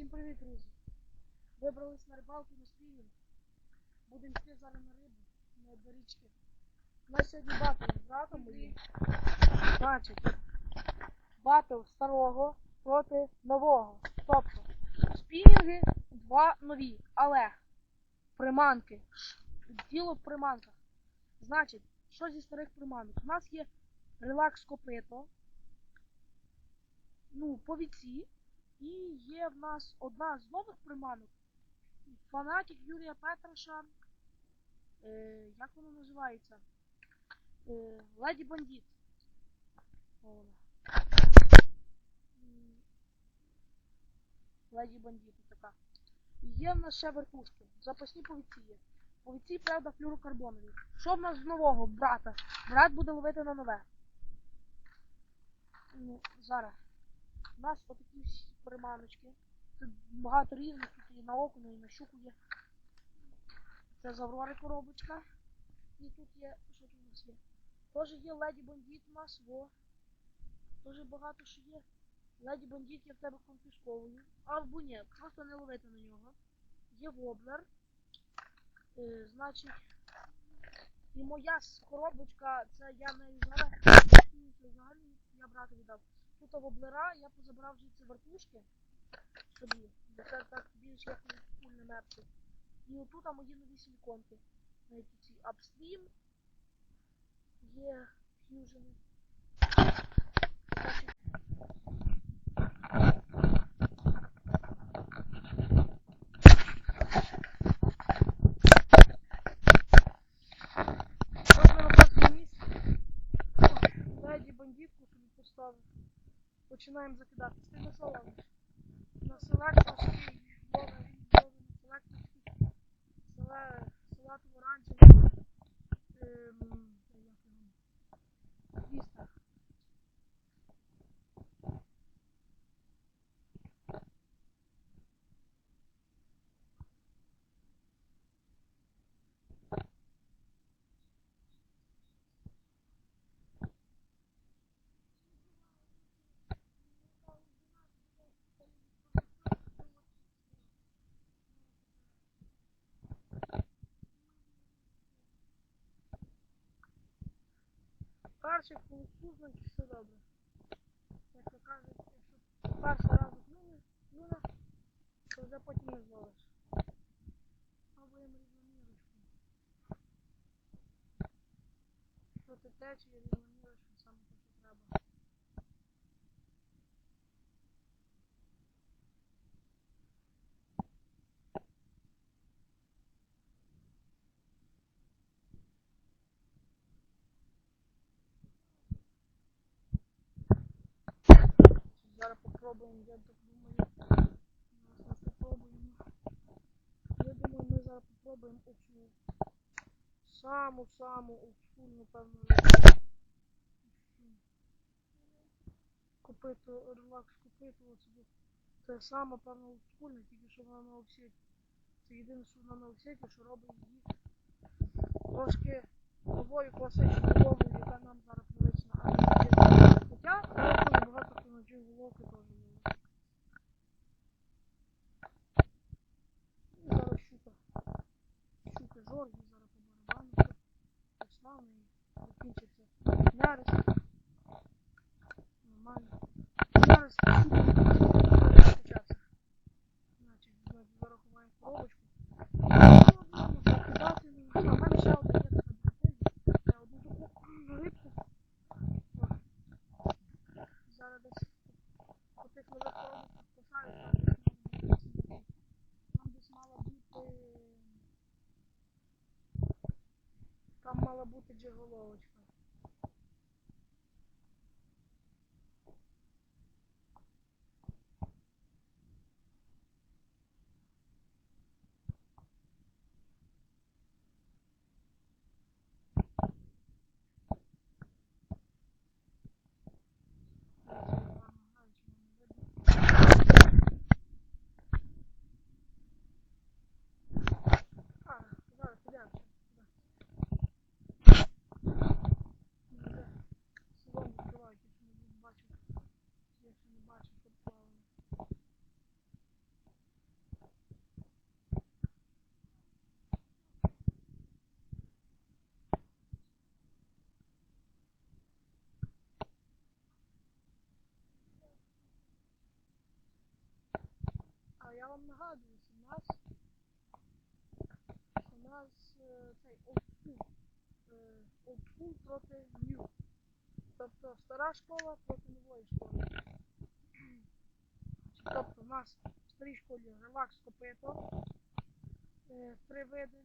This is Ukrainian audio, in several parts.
Всім привіт, друзі! Вибрались на рибалку на спінінг. Будемо йти зараз на рибу, на до річки. У нас сьогодні батл з братом моїм. Значить, батл старого проти нового. Тобто, спінінги два нові, але приманки. Діло в приманках. Значить, що зі старих приманок? У нас є релакс копито, ну, повіці. І є в нас одна з нових приманок. Фанатик Юрія Петраша. Е, як воно називається? Е, Леді Бандіт. Леді Бандіт така. Є в нас ще вертушки. Запасні повіці є. Повіці, правда, флюрокарбонові. Що в нас з нового брата? Брат буде ловити на нове. Ну, зараз. У нас отакі всі приманочки. Тут багато різних, тут і на окуня, і на щуку є. Це з Аврори коробочка. І тут є, що тут у нас є? Теж є Леді Бандіт у нас, во. Дуже багато що є. Леді Бандіт я в тебе конфісковую. Або ні, просто не ловити на нього. Є воблер. Е, значить, і моя коробочка, це я не взагалі я брату віддав. Тут воблера, я позабрав звідси вертушки собі, бо це так більш як кульне мерці. І отут а мої нові силіконки. Навіть ці апстрім є фьюжени. Значить, Ось на робочому місці. Леді бандитку собі поставив. Починаємо закидати. Ти на що ловиш? Перший полусузник все добре. Як то кажуть, якщо перший раз клюне, то вже потім не зловиш. Пробуємо рівномірочку. Що ти рівномірочку саме те, що треба. Зараз я думаю. Зараз ми попробуємо. Я думаю, ми зараз попробуємо оцю саму-саму обскурну, певно, рибу. Копито, релакс копито, оце. Це саме, певно, обскурна, тільки що вона на офсеті. Це єдине, що вона на офсеті, що робить її трошки новою класичною ловлею, яка нам зараз звична. А не звична. Хоча багато на джиг головки теж ловить. І зараз щука. Жорги, зараз по барабану. і закінчиться. Нерест. Нормально. Зараз щука буде скачатися. Значить, значить, зараз ховаємо коробочку. Ну, закидати, ну, а в мене ще одна є така бутиль. Я одну таку рибку. О. Зараз десь по тих нових коробках поставлю, там десь мала бути. Там мала бути джиголовочка. А, зараз подивимося. Вам нагадую, що нас, що нас е, цей олдскул, е, олдскул проти нью. Тобто стара школа проти нової школи. Тобто в нас в старій школі релакс копито, е, три види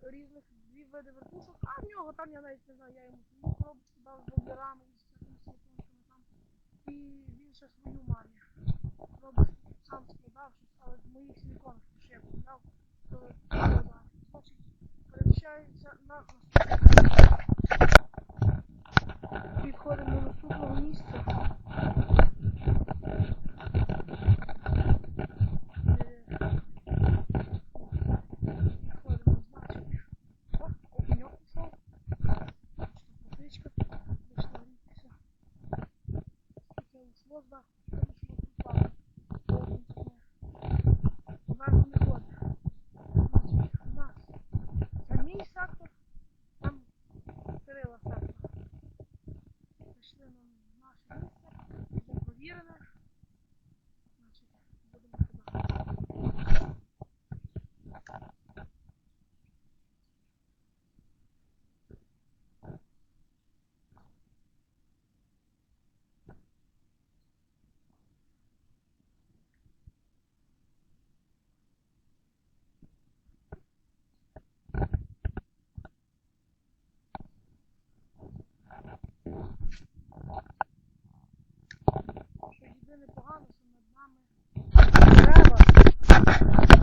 різних, дві види вертушок, а в нього там я навіть не знаю, я йому коробочку дав з вольєрами і з всякими силиконками там. І він ще свою має. Робить сам складав щось, але з моїх силиконок, що я купляв, то. Значить, переміщається на наступне.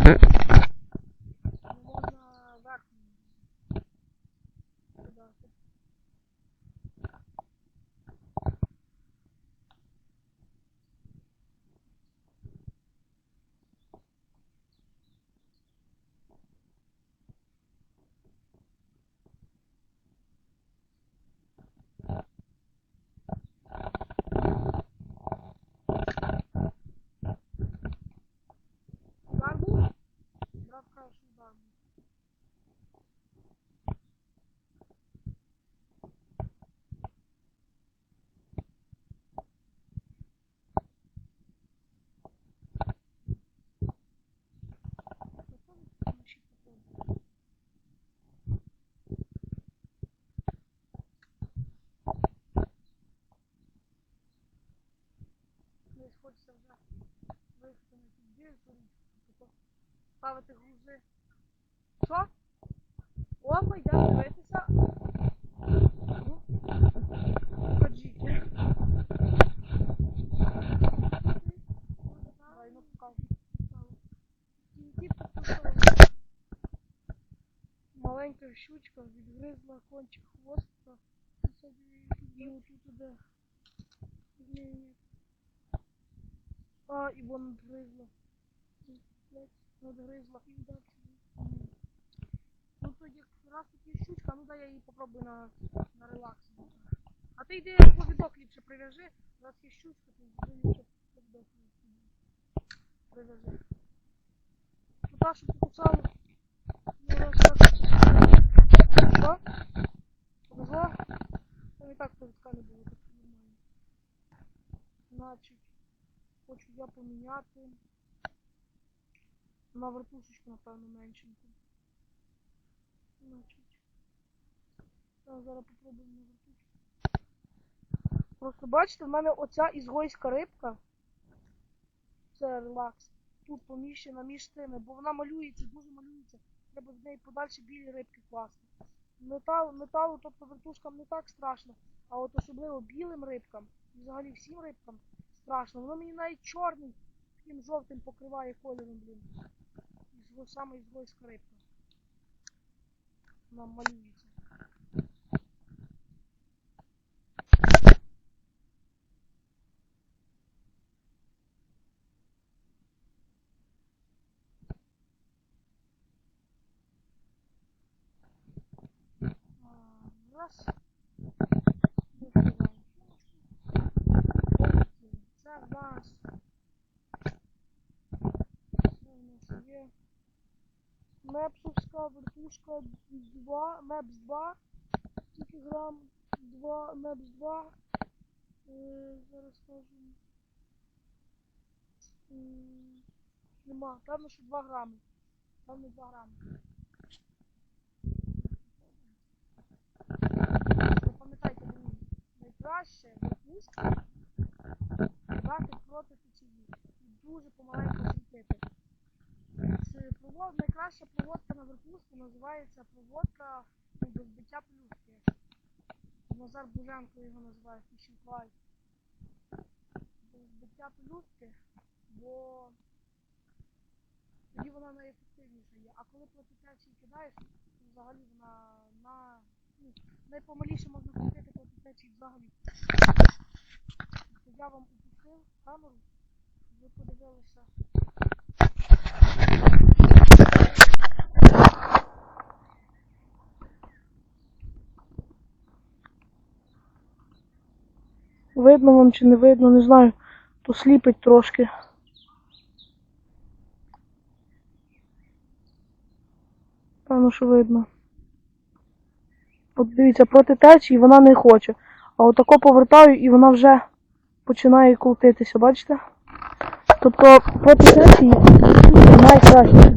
Mm-hmm. Хочеться вже виїхати на підбір, тобто ставити грузи. Що? Опа, йде дивитися. Ну, Ходіть. Давай, ну покажу. Кінці покусали. Маленька щучка відгризла кончик хвостика. І собі і отут іде. А, і вон надгризла. Надгризла і вдався. Ну то як раз таки щучка, ну дай я її попробую на, на релакс. А ти йди повідок ліпше прив'яжи. Раз є щучка, то ліпше повідок прив'яжи. Ну та, щоб покусало. Ну. Що? Повезло? Там і так повідка не було, так нормально. Значить. Хочу я поміняти на вертушечку, напевно, меншеньку. Значить. Я зараз попробуємо на вертушечку. Просто бачите, в мене оця ізгойська рибка. Це релакс. Тут поміщена між тими, бо вона малюється, дуже малюється. Треба в неї подальше білі рибки класти. Метал, металу, тобто вертушкам не так страшно, а от особливо білим рибкам, і взагалі всім рибкам страшно. Воно мені навіть чорним, таким жовтим покриває кольором, блін. Ізго, саме ізгойська рибка. Вона малюється. Раз. Вишиваємо. Це в нас. Це в нас є. Мепсовська вертушка 2, Мепс 2, скільки грам 2, Мепс 2. Е, зараз скажу. М, Нема. Певно, що 2 грами. Певно, 2 грами. Запам'ятайте мені, найкраще верхушку брати проти течії. Дуже помаленьку світити. Найкраща проводка на верхушку називається проводка до збиття плюски. Назар Буженко його називає Fly. До збиття плюски, бо тоді вона найефективніша є. А коли проти кидаєш, то взагалі вона на ну, найпомаліше можна крутити проти взагалі. Я вам опустив камеру, ви подивилися. Видно вам чи не видно, не знаю. То сліпить трошки. Певно, що видно. От дивіться, проти течії вона не хоче. А отако повертаю і вона вже починає крутитися, бачите? Тобто проти течії найкраще.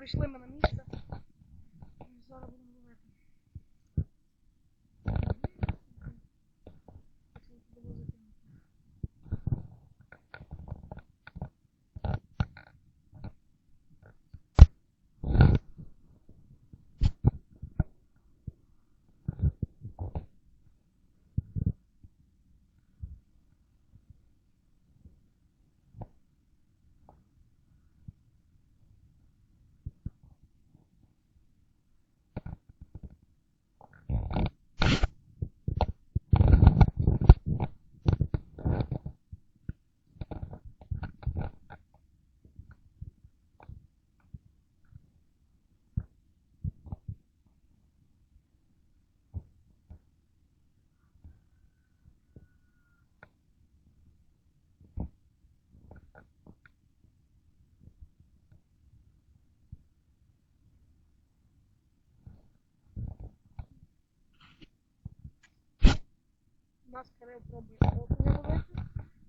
прийшли ми на місце. У нас Кирил пробує окуня ловити.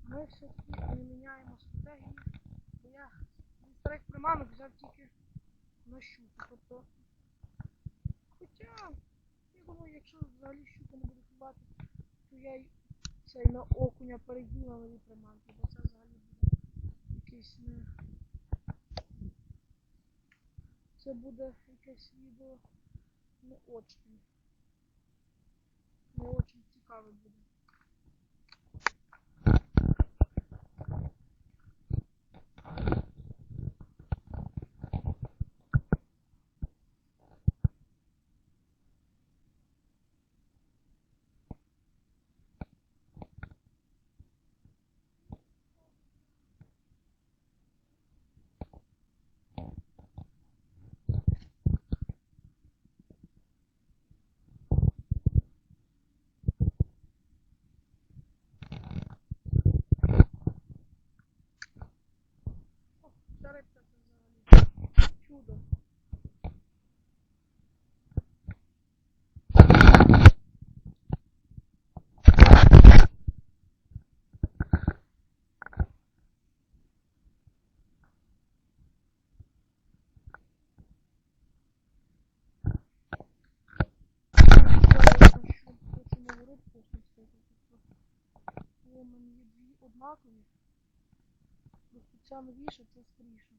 Ми все-таки не міняємо стратегію. Бо я старих приманок взяв тільки на щуку. Тобто, хоча, я думаю, якщо взагалі щука не буде клювати, то я й цей на окуня перейду на нові приманки, бо це взагалі буде якийсь не. Це буде якесь відео не очень. Не очень цікаве буде. О, ця рибка це взагалі чудо. О, мені дві однакові. Ця новіша, це скоріше.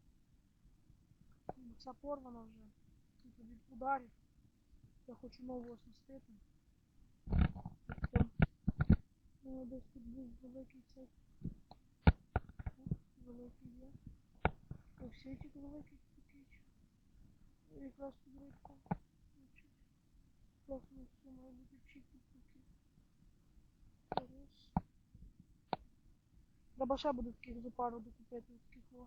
Ну, Ця порвана вже. Тільки від ударів. Я хочу нову оснастити. Ну, десь тут був великий цей. Великий є. О, всі ті великий. І Якраз під рибку. Класно, все має бути. Зараз. Треба ще буде таких за пару докупити таких о.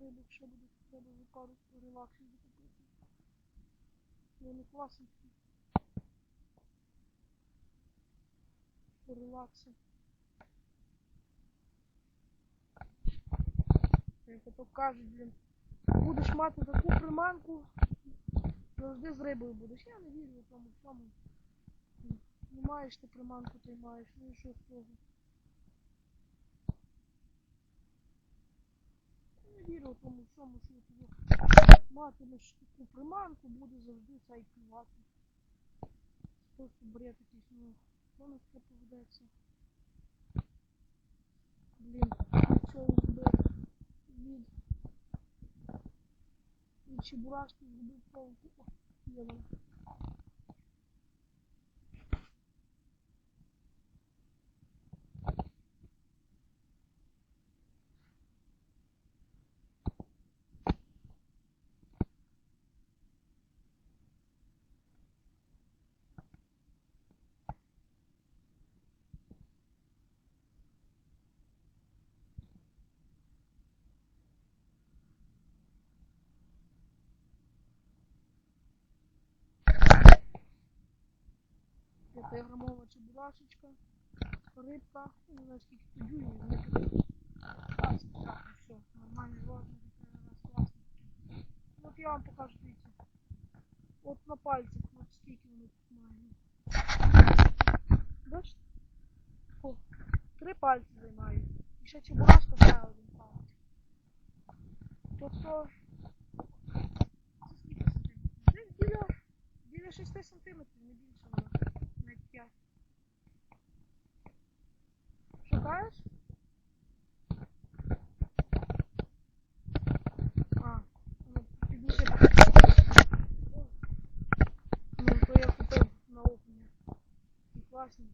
Рибок ще буде треба пару релаксів докупити. Вони класні. Релакси. Як ото кажуть, блін, будеш мати таку приманку, завжди з рибою будеш. Я не вірю в тому всьому. Не маєш ти приманку, ти маєш, ну і що з того. Я не вірю в тому всьому, що ти матимеш таку приманку, буде завжди цей клювати. Просто бред якийсь, ну, на таке поведеться. Блін, нічого збив від чебурашки збив палку. О, є вона. П'ятиграмова чебурашечка, рибка, ну, не знаю скільки дюймів, не класно, так, все, нормальний розмір, раз класно. От я вам покажу, дивіться. От на пальцях, от скільки вони тут мають. Бачите? О, пальці займають. І ще чебурашка ще один палець. Тобто. Це скільки сантиметрів? Біля, біля 6 сантиметрів, не більше 5. Шукаєш? А, ну, підніси. Ну, то я купив на опені. І класні.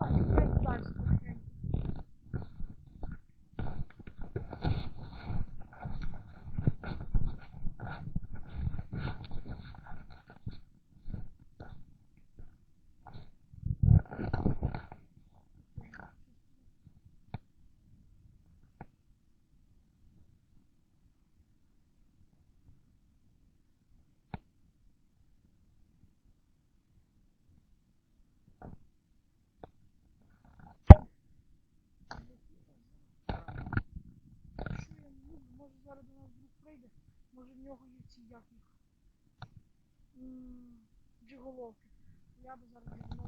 Давай далі, потихеньку. Що я не буду? Може зараз до нас друг прийде, може в нього є ці як їх. Джиголовки. Я би зараз джиголовки.